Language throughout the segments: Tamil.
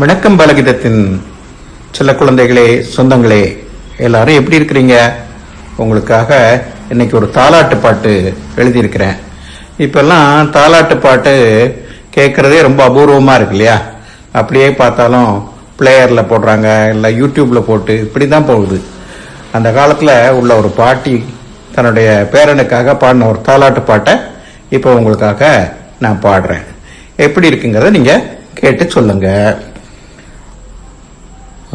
வணக்கம் பலகிதத்தின் சில குழந்தைகளே சொந்தங்களே எல்லாரும் எப்படி இருக்கிறீங்க? உங்களுக்காக இன்னைக்கு ஒரு தாலாட்டு பாட்டு எழுதியிருக்கிறேன். இப்பெல்லாம் தாலாட்டு பாட்டு கேட்கறதே ரொம்ப அபூர்வமாக இருக்கு இல்லையா? அப்படியே பார்த்தாலும் பிளேயரில் போடுறாங்க இல்லை யூடியூப்பில் போட்டு இப்படி தான் போகுது. அந்த காலத்தில் உள்ள ஒரு பாட்டி தன்னுடைய பேரனுக்காக பாடின ஒரு தாலாட்டு பாட்டை இப்போ உங்களுக்காக நான் பாடுறேன். எப்படி இருக்குங்கிறத நீங்கள் கேட்டு சொல்லுங்கள்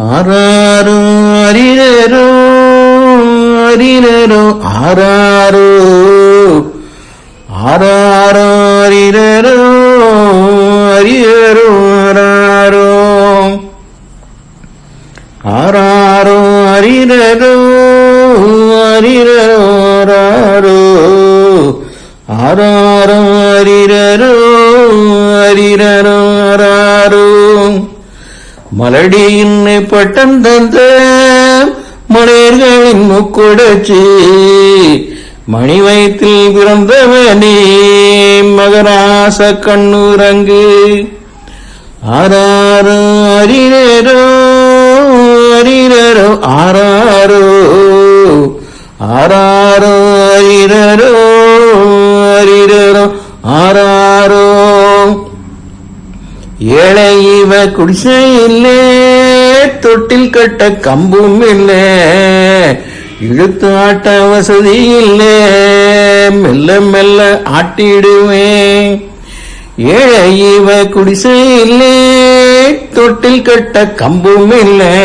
ஆறாரோ அரிரரோ அரிரரோ ஆறாரோ. ஆறாரோ அரிரரோ அரியரோ ஆறாரோ. ஆறாரோ அரிரரோ அரிரரோ ஆறாரோ. ஆறாரோ அரிரரோ அரிரரோ மலடியின் பட்டம் தந்த மலையர்களின் முக்கொடச்சி மணி வயிற்றில் பிறந்தவனே மகராச கண்ணூரங்கு. ஆராரோ அரிரரோ அரிரரோ ஆராரோ ஆராரோ அரிரரோ அரிரரோ ஆராரோ. ஏழை இவ குடிசை குடிசையில்லே தொட்டில் கட்ட கம்பும் இல்லை. இழுத்து ஆட்ட வசதி இல்லை. மெல்ல மெல்ல ஆட்டிடுவேன். ஏழை இவ குடிசை குடிசையில்லே தொட்டில் கட்ட கம்பும் இல்லை.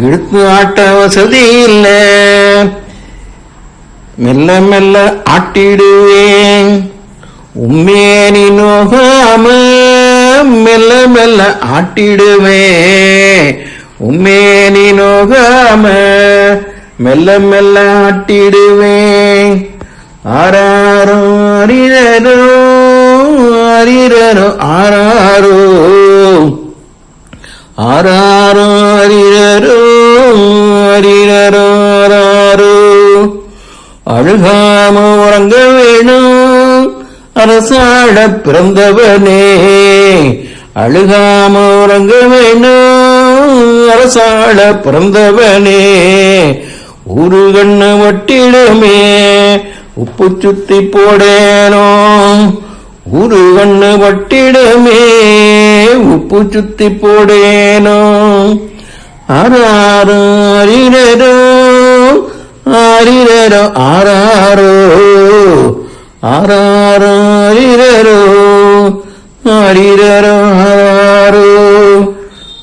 இழுத்து ஆட்ட வசதி இல்லை. மெல்ல மெல்ல ஆட்டிடுவேன். உம்மேனி நோகாமல் மெல்ல மெல்ல ஆட்டிடுவே உண்மே நீ நோகாம மெல்ல மெல்ல ஆட்டிடுவே ஆராரோ அரிரரோ அரிரரோ ஆராரோ ஆராரோ அரிரரோ அரிரரோ ஆராரோ அழுகாம உறங்க வேணும். அரசாட பிறந்தவனே. அழுகாம உறங்க வேணும். அரசாள பிறந்தவனே. ஒரு கண்ணு வட்டிடமே. உப்பு சுத்தி போடேனோ ஒரு கண்ணு வட்டிடமே. உப்பு சுத்தி போடேனோ ஆராரோ அரிரரோ ஆரிரரோ ஆறாரோ ஆராரோ அரிரரோ ஆரிரரோ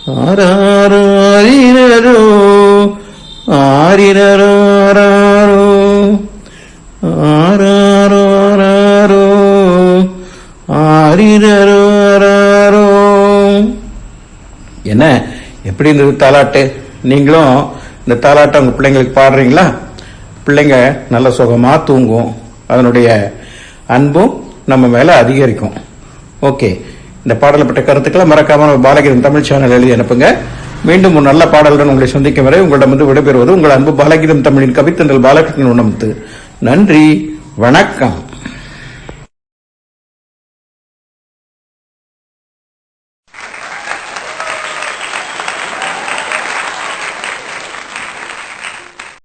ஆராரோ ஆராரோ அரிரரோ ஆரிரரோ ஆராரோ ஆராரோ ஆராரோ என்ன? எப்படி இருந்தது தாலாட்டு? நீங்களும் இந்த தாலாட்டை உங்க பிள்ளைங்களுக்கு பாடுறீங்களா? பிள்ளைங்க நல்ல சுகமா தூங்கும். அதனுடைய அன்பும் நம்ம மேல அதிகரிக்கும். ஓகே. இந்த பாடல் பட்ட கருத்துக்களை மறக்காம பாலகிரன் தமிழ் சேனல் எழுதி அனுப்புங்க. மீண்டும் ஒரு நல்ல பாடலுடன் உங்களை சந்திக்கும் வரை உங்களிடம் வந்து விடைபெறுவது உங்கள் அன்பு பாலகிரம் தமிழின் கவித்தந்தல் பாலகிருஷ்ணன் உணர்த்து நன்றி வணக்கம்.